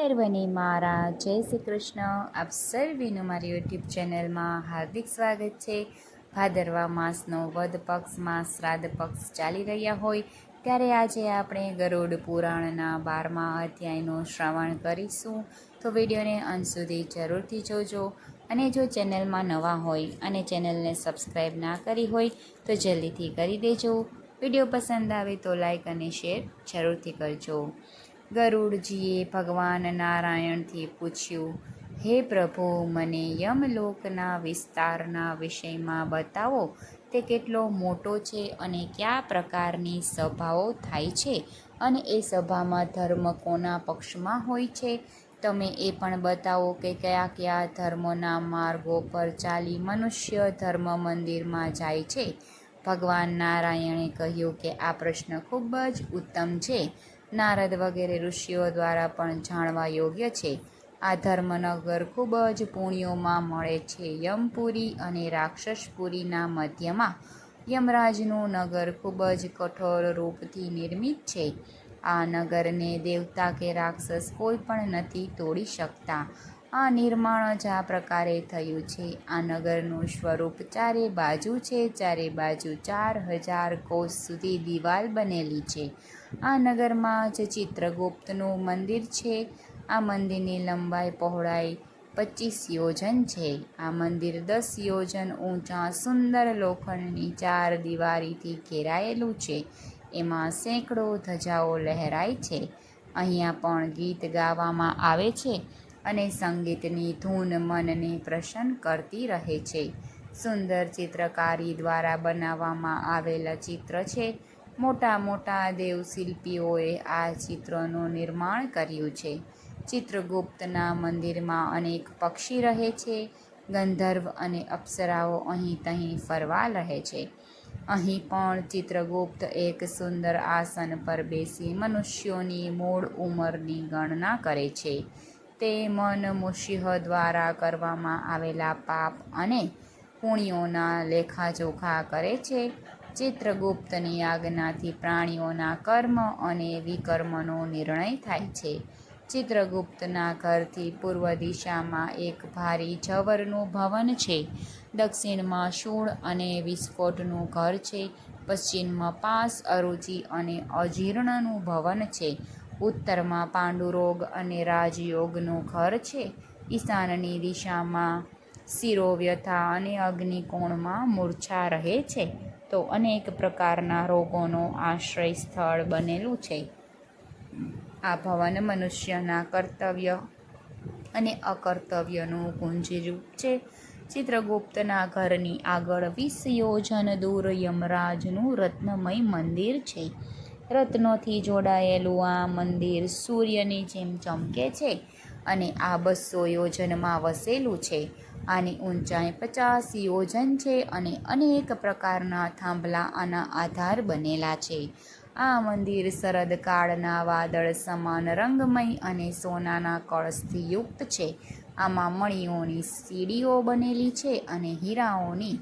સર્વને મારા જય શ્રી કૃષ્ણ આપ સર્વેનું મારી યુટ્યુબ ચેનલમાં હાર્દિક સ્વાગત છે. ભાદરવા માસનો વધ પક્ષમાં શ્રાદ્ધ પક્ષ ચાલી રહ્યા હોય, ત્યારે આજે આપણે ગરુડ પુરાણના બારમા અધ્યાયનું શ્રવણ કરીશું. તો વિડીયોને અંત સુધી જરૂરથી જોજો. અને જો ચેનલમાં નવા હોય અને ચેનલને સબસ્ક્રાઈબ ના કરી હોય, તો જલ્દીથી કરી દેજો. વીડિયો પસંદ આવે તો લાઈક અને શેર જરૂરથી કરજો. ગરુડજીએ ભગવાન નારાયણથી પૂછ્યું, હે પ્રભુ, મને યમલોકના વિસ્તારના વિષયમાં બતાવો. તે કેટલો મોટો છે અને કયા પ્રકારની સભાઓ થાય છે? અને એ સભામાં ધર્મ કોના પક્ષમાં હોય છે? તમે એ પણ બતાવો કે કયા કયા ધર્મોના માર્ગો પર ચાલી મનુષ્ય ધર્મ મંદિરમાં જાય છે. ભગવાન નારાયણે કહ્યું કે આ પ્રશ્ન ખૂબ જ ઉત્તમ છે. નારદ વગેરે ઋષિઓ દ્વારા પણ જાણવા યોગ્ય છે. આ ધર્મનગર ખૂબ જ પુણ્યોમાં મળે છે. યમપુરી અને રાક્ષસપુરીના મધ્યમાં યમરાજનું નગર ખૂબ જ કઠોર રૂપથી નિર્મિત છે. આ નગરને દેવતા કે રાક્ષસ કોઈ પણ નથી તોડી શકતા. આ નિર્માણ જ આ પ્રકારે થયું છે. આ નગરનું સ્વરૂપ ચારે બાજુ છે. ચારે બાજુ ચાર હજાર કોષ સુધી દિવાલ બનેલી છે. આ નગરમાં જ ચિત્રગુપ્તનું મંદિર છે. આ મંદિરની લંબાઈ પહોળાઈ પચીસ યોજન છે. આ મંદિર દસ યોજન ઊંચા સુંદર લોખંડની ચાર દિવારીથી ઘેરાયેલું છે. એમાં સેંકડો ધજાઓ લહેરાય છે. અહીંયા પણ ગીત ગાવામાં આવે છે અને સંગીતની ધૂન મનને પ્રસન્ન કરતી રહે છે. સુંદર ચિત્રકારી દ્વારા બનાવવામાં આવેલા ચિત્ર છે મોટા મોટા દેવશિલ્પીઓએ આ ચિત્રોનું નિર્માણ કર્યું છે. ચિત્રગુપ્તના મંદિરમાં અનેક પક્ષી રહે છે. ગંધર્વ અને અપ્સરાઓ અહીં તહીં ફરવા રહે છે. અહીં પણ ચિત્રગુપ્ત એક સુંદર આસન પર બેસી મનુષ્યોની મૂળ ઉંમરની ગણના કરે છે. તે મન મુશિહ દ્વારા કરવામાં આવેલા પાપ અને પુણ્યોના લેખાજોખા કરે છે. ચિત્રગુપ્તની આજ્ઞાથી પ્રાણીઓના કર્મ અને વિકર્મનો નિર્ણય થાય છે. ચિત્રગુપ્તના ઘરથી પૂર્વ દિશામાં એક ભારી જવરનું ભવન છે. દક્ષિણમાં શૂળ અને વિસ્ફોટનું ઘર છે. પશ્ચિમમાં પાસ, અરુચિ અને અજીર્ણનું ભવન છે. ઉત્તરમાં પાંડુરોગ અને રાજયોગનું ઘર છે. ઈશાનની દિશામાં શિરોવ્યથા અને અગ્નિકોણમાં મૂર્છા રહે છે. તો અનેક પ્રકારના રોગોનો આશ્રય સ્થળ બનેલું છે. આ ભવન મનુષ્યના કર્તવ્ય અને અકર્તવ્યનું ગુંજરૂપ છે. ચિત્રગુપ્તના ઘરની આગળ વીસ યોજન દૂર યમરાજનું રત્નમય મંદિર છે. રત્નોથી જોડાયેલું આ મંદિર સૂર્યની જેમ ચમકે છે અને આ બસો યોજનમાં વસેલું છે. આની ઊંચાઈ પચાસ યોજન છે અને અનેક પ્રકારના થાંભલા આના આધાર બનેલા છે. આ મંદિર શરદ કાળના વાદળ સમાન રંગમય અને સોનાના કળશથી યુક્ત છે. આમાં મણીઓની સીડીઓ બનેલી છે અને હીરાઓની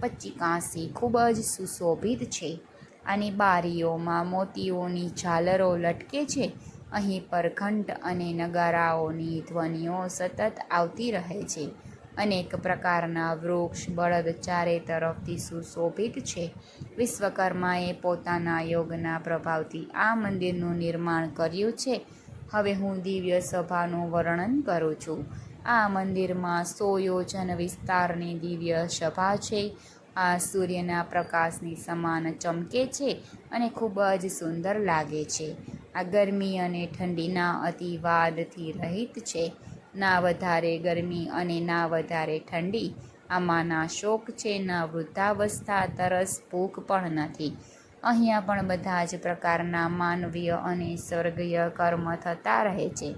પચ્ચીકાંસી ખૂબ જ સુશોભિત છે. આની બારીઓમાં મોતીઓની ઝાલરો લટકે છે. અહીં પર ઘંટ અને નગારાઓની ધ્વનિઓ સતત આવતી રહે છે. અનેક પ્રકારના વૃક્ષ, બળદ ચારે તરફથી સુશોભિત છે. વિશ્વકર્માએ પોતાના યોગના પ્રભાવથી આ મંદિરનું નિર્માણ કર્યું છે. હવે હું દિવ્ય સભાનું વર્ણન કરું છું. આ મંદિરમાં સો યોજન વિસ્તારની દિવ્ય સભા છે. આ સૂર્યના પ્રકાશની સમાન ચમકે છે અને ખૂબ જ સુંદર લાગે છે. આ ગરમી અને ઠંડીના અતિવાદથી રહિત છે. ના વધારે ગરમી અને ના વધારે ઠંડી. આમાં ના શોક છે, ના વૃદ્ધાવસ્થા, તરસ, ભૂખ પણ નથી. અહીંયા પણ બધા જ પ્રકારના માનવીય અને સ્વર્ગીય કર્મ થતા રહે છે.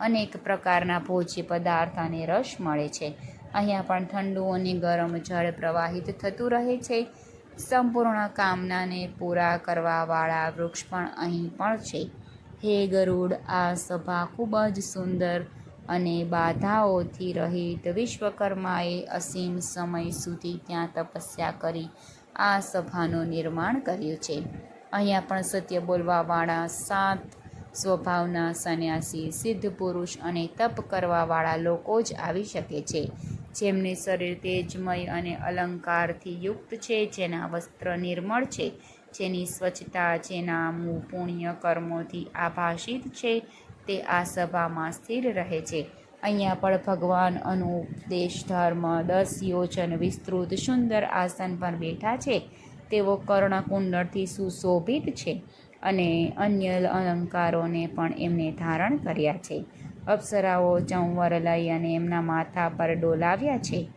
અનેક પ્રકારના ભોજ્ય પદાર્થ અને રસ મળે છે. અહીંયા પણ ઠંડુ અને ગરમ જળ પ્રવાહિત થતું રહે છે. સંપૂર્ણ કામનાને પૂરા કરવાવાળા વૃક્ષ પણ અહીં પણ છે. હે ગરુડ, આ સભા ખૂબ જ સુંદર અને બાધાઓથી રહિત વિશ્વકર્માએ અસીમ સમય સુધી ત્યાં તપસ્યા કરી આ સભાનું નિર્માણ કર્યું છે. અહીંયા પણ સત્ય બોલવાવાળા સાત સ્વભાવના સંન્યાસી, સિદ્ધ પુરુષ અને તપ કરવાવાળા લોકો જ આવી શકે છે. જેમને શરીર તેજમય અને અલંકારથી યુક્ત છે, જેના વસ્ત્ર નિર્મળ છે, જેની સ્વચ્છતા, જેના મૂળ પુણ્ય કર્મોથી આભાષિત છે તે આ સભામાં સ્થિર રહે છે. અહીંયા પણ ભગવાન અનુપદેશ ધર્મ, દસ યોજન, વિસ્તૃત, સુંદર આસન પર બેઠા છે. તેઓ કર્ણકુંડળથી સુશોભિત છે અને અન્ય અલંકારોને પણ એમને ધારણ કર્યા છે. અપ્સરાઓ ચંવર લઈ અને એમના માથા પર ડોલાવ્યા છે.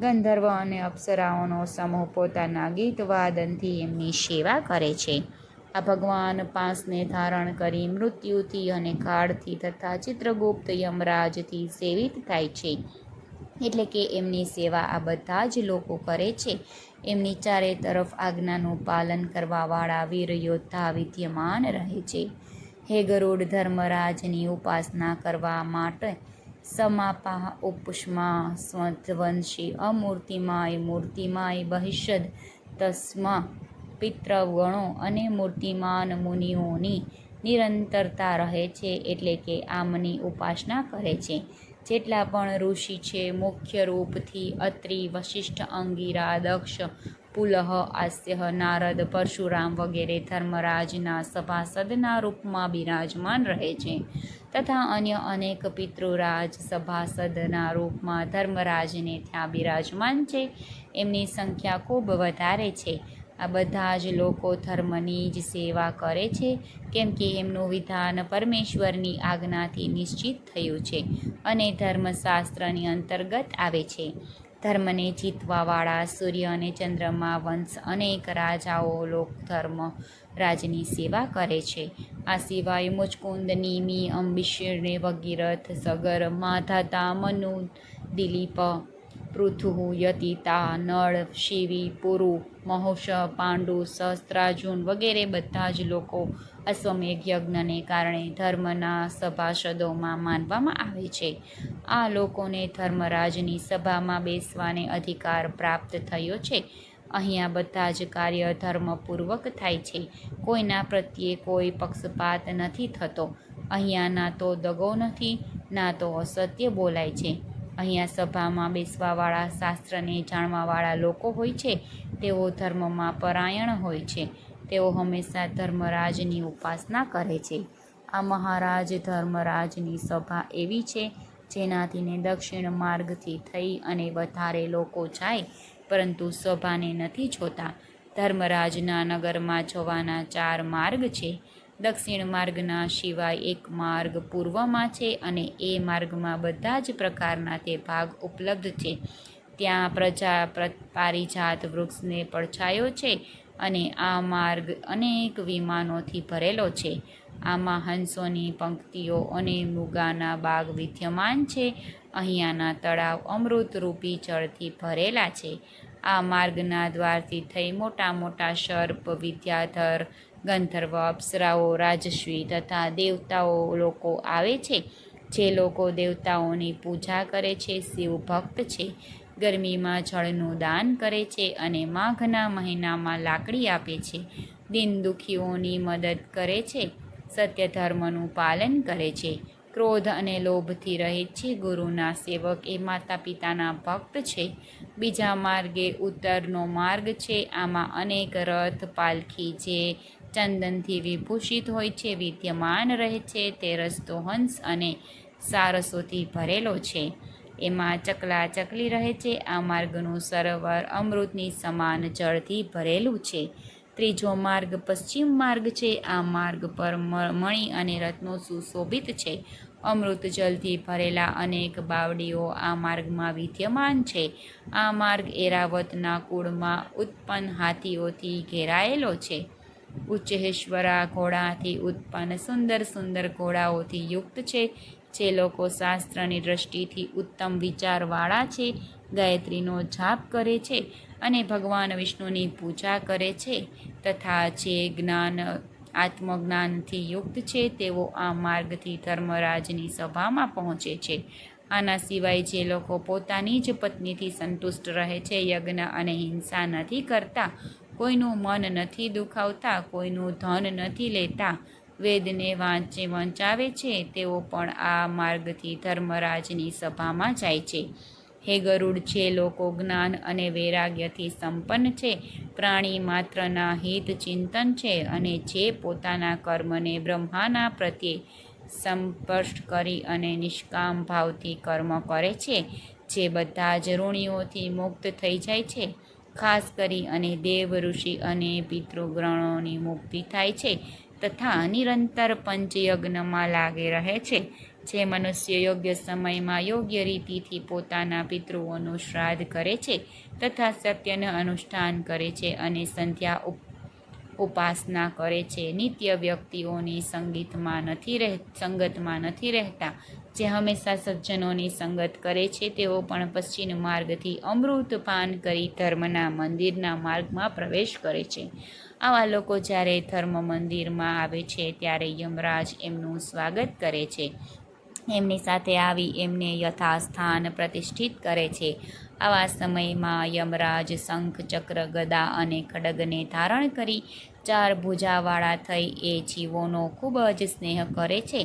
ગંધર્વ અને અપ્સરાઓનો સમૂહ પોતાના ગીત વાદનથી એમની સેવા કરે છે. આ ભગવાન પાંસને ધારણ કરી મૃત્યુથી અને કાળથી તથા ચિત્રગુપ્ત યમરાજથી સેવિત થાય છે. એટલે કે એમની સેવા આ બધા જ લોકો કરે છે. એમની ચારે તરફ આજ્ઞાનું પાલન કરવાવાળા વીર યોદ્ધા વિદ્યમાન રહે છે. હે ગરુડ ધર્મરાજની ઉપાસના કરવા માટે સમાપા ઉપસ્મા સ્વંશી અમૂર્તિમાય મૂર્તિમાય બહિષદ તસ્મા પિતૃગણો અને મૂર્તિમાન મુનિઓની નિરંતરતા રહે છે એટલે કે આમની ઉપાસના કરે છે. જેટલા પણ ઋષિ છે, મુખ્ય રૂપથી અત્રિ વશિષ્ઠ, અંગીરા, દક્ષ, પુલહ, આસ્ય, નારદ, પરશુરામ વગેરે ધર્મરાજના સભાસદના રૂપમાં બિરાજમાન રહે છે. તથા અન્ય અનેક પિતૃરાજ સભાસદના રૂપમાં ધર્મરાજને ત્યાં બિરાજમાન છે. એમની સંખ્યા ખૂબ વધારે છે. આ બધા જ લોકો ધર્મની જ સેવા કરે છે, કેમ કે એમનું વિધાન પરમેશ્વરની આજ્ઞાથી નિશ્ચિત થયું છે અને ધર્મશાસ્ત્રની અંતર્ગત આવે છે. ધર્મને જીતવાવાળા સૂર્ય અને ચંદ્રમા વંશ અનેક રાજાઓ લોક ધર્મ રાજની સેવા કરે છે. આ સિવાય મુચકુંદ નિમી અંબિશીર્ણે વગીરથ સગર, માધાતા, મનુ, દિલીપ પૃથુ યતિતા, નળ, શિવી, પુરુ, મહોષ, પાંડુ સહસ્ત્રાર્જુન વગેરે બધા જ લોકો અશ્વમેઘ યજ્ઞને કારણે ધર્મના સભાસદોમાં માનવામાં આવે છે. આ લોકોને ધર્મરાજની સભામાં બેસવાને અધિકાર પ્રાપ્ત થયો છે. અહીંયા બધા જ કાર્ય ધર્મપૂર્વક થાય છે. કોઈના પ્રત્યે કોઈ પક્ષપાત નથી થતો. અહીંયા ના તો દગો નથી, ના તો અસત્ય બોલાય છે. અહીંયા સભામાં બેસવાવાળા શાસ્ત્રને જાણવાવાળા લોકો હોય છે, તેઓ ધર્મમાં પરાયણ હોય છે. તેઓ હંમેશા ધર્મરાજની ઉપાસના કરે છે. આ મહારાજ ધર્મરાજની સભા એવી છે, જેનાથીને દક્ષિણ માર્ગથી થઈ અને વધારે લોકો જાય, પરંતુ સભાને નથી જોતા. ધર્મરાજના નગરમાં જવાના ચાર માર્ગ છે. દક્ષિણ માર્ગના સિવાય એક માર્ગ પૂર્વમાં છે અને એ માર્ગમાં બધા જ પ્રકારના તે ભાગ ઉપલબ્ધ છે. ત્યાં પ્રજા પારિજાત વૃક્ષને પડછાયો છે અને આ માર્ગ અનેક વિમાનોથી ભરેલો છે. આમાં હંસોની પંક્તિઓ અને મુગાના બાગ વિદ્યમાન છે. અહીંયાના તળાવ અમૃતરૂપી જળથી ભરેલા છે. આ માર્ગના દ્વારથી થઈ મોટા મોટા સર્પ, વિદ્યાધર ગંધર્વ, અપ્સરાઓ, રાજશ્રી તથા દેવતાઓ લોકો આવે છે. જે લોકો દેવતાઓની પૂજા કરે છે, શિવ ભક્ત છે. ગરમીમાં જળનું દાન કરે છે અને માઘના મહિનામાં લાકડી આપે છે. દિન દુખીઓની મદદ કરે છે. સત્ય ધર્મનું પાલન કરે છે. ક્રોધ અને લોભથી રહિત છે. ગુરુના સેવક એ માતા પિતાના ભક્ત છે. બીજા માર્ગે ઉત્તરનો માર્ગ છે. આમાં અનેક રથ, પાલખી જે ચંદનથી વિભૂષિત હોય છે, વિદ્યમાન રહે છે, તે રસ્તો હંસ અને સારસોથી ભરેલો છે. એમાં ચકલા ચકલી રહે છે, આ માર્ગનું સરોવર અમૃતની સમાન જળથી ભરેલું છે. ત્રીજો માર્ગ પશ્ચિમ માર્ગ છે, આ માર્ગ પર મણિ અને રત્નો સુશોભિત છે. અમૃત જલથી ભરેલા અનેક બાવડીઓ આ માર્ગમાં વિદ્યમાન છે. આ માર્ગ એરાવતના કુળમાં ઉત્પન્ન હાથીઓથી ઘેરાયેલો છે. ઉચ્ચેશ્વરા ઘોડાથી ઉત્પન્ન, સુંદર સુંદર ઘોડાઓથી યુક્ત છે. જે લોકો શાસ્ત્રની દ્રષ્ટિથી ઉત્તમ વિચારવાળા છે, ગાયત્રીનો જાપ કરે છે અને ભગવાન વિષ્ણુની પૂજા કરે છે તથા જે જ્ઞાન, આત્મજ્ઞાનથી યુક્ત છે, તેઓ આ માર્ગથી ધર્મરાજની સભામાં પહોંચે છે. આના સિવાય જે લોકો પોતાની જ પત્નીથી સંતુષ્ટ રહે છે, યજ્ઞ અને હિંસા નથી કરતા કોઈનું મન નથી દુખાવતા, કોઈનું ધન નથી લેતા. વેદને વાંચે વંચાવે છે, તેઓ પણ આ માર્ગથી ધર્મરાજની સભામાં જાય છે. હે ગરુડ, જે લોકો જ્ઞાન અને વૈરાગ્યથી સંપન્ન છે, પ્રાણી માત્રના હિત ચિંતન છે અને જે પોતાના કર્મને બ્રહ્માના પ્રત્યે સંપષ્ટ કરી અને નિષ્કામ ભાવથી કર્મ કરે છે, જે બધા જ ઋણીઓથી મુક્ત થઈ જાય છે. ખાસ કરી અને દેવ ઋષિ અને પિતૃગણોની મુક્તિ થાય છે તથા નિરંતર પંચયજ્ઞમાં લાગે રહે છે. જે મનુષ્ય યોગ્ય સમયમાં યોગ્ય રીતિથી પોતાના પિતૃઓનું શ્રાદ્ધ કરે છે તથા સત્યનું અનુષ્ઠાન કરે છે અને સંધ્યા ઉપ ઉપાસના કરે છે. નિત્ય વ્યક્તિઓની સંગીતમાં નથી રહે, સંગતમાં નથી રહેતા. જે હંમેશા સજ્જનોની સંગત કરે છે, તેઓ પણ પશ્ચિમ માર્ગથી અમૃત પાન કરી ધર્મના મંદિરના માર્ગમાં પ્રવેશ કરે છે. આવા લોકો જ્યારે ધર્મ મંદિરમાં આવે છે, ત્યારે યમરાજ એમનું સ્વાગત કરે છે. એમની સાથે આવી એમને યથાસ્થાન પ્રતિષ્ઠિત કરે છે. આવા સમયમાં યમરાજ શંખ ચક્ર ગદા અને ખડગને ધારણ કરી ચાર ભુજાવાળા થઈ એ જીવોનો ખૂબ જ સ્નેહ કરે છે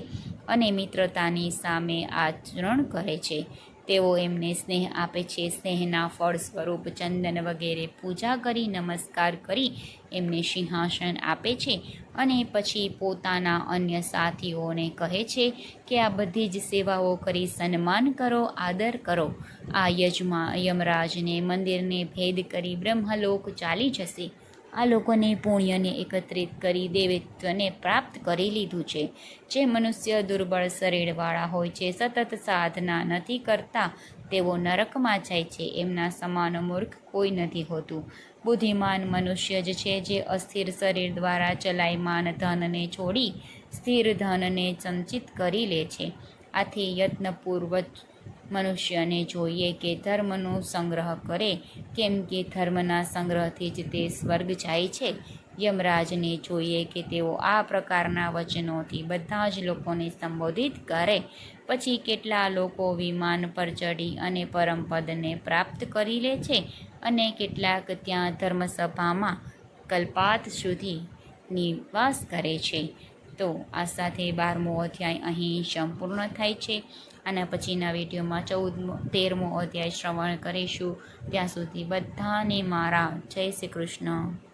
અને મિત્રતાની સામે આચરણ કરે છે. તેઓ એમને સ્નેહ આપે છે. સ્નેહના ફળ સ્વરૂપ ચંદન વગેરે પૂજા કરી, નમસ્કાર કરી એમને સિંહાસન આપે છે. અને પછી પોતાના અન્ય સાથીઓને કહે છે કે આ બધી જ સેવાઓ કરી સન્માન કરો, આદર કરો. આ યજમા, યમરાજને મંદિરને ભેદ કરી બ્રહ્મલોક ચાલી જશે. આ લોકોને પુણ્યને એકત્રિત કરી દેવત્વને પ્રાપ્ત કરી લીધું છે. જે મનુષ્ય દુર્બળ શરીરવાળા હોય છે, સતત સાધના નથી કરતા તેઓ નરકમાં જાય છે. એમના સમાન મૂર્ખ કોઈ નથી હોતું. બુદ્ધિમાન મનુષ્ય જ છે જે અસ્થિર શરીર દ્વારા ચલાયમાન ધનને છોડી સ્થિર ધનને સંચિત કરી લે છે. આથી યત્નપૂર્વક મનુષ્યને જોઈએ કે ધર્મનો સંગ્રહ કરે, કેમ કે ધર્મના સંગ્રહથી જ તે સ્વર્ગ જાય છે. યમરાજને જોઈએ કે તેઓ આ પ્રકારના વચનોથી બધા જ લોકોને સંબોધિત કરે. પછી કેટલા લોકો વિમાન પર ચડી અને પરમપદને પ્રાપ્ત કરી લે છે અને કેટલાક ત્યાં ધર્મસભામાં કલ્પાત સુધી નિવાસ કરે છે. તો આ સાથે બારમો અધ્યાય અહીં સંપૂર્ણ થાય છે. આના પછીના વિડીયોમાં ચૌદમો, તેરમો અધ્યાય શ્રવણ કરીશું. ત્યાં સુધી બધાને મારા જય શ્રી કૃષ્ણ.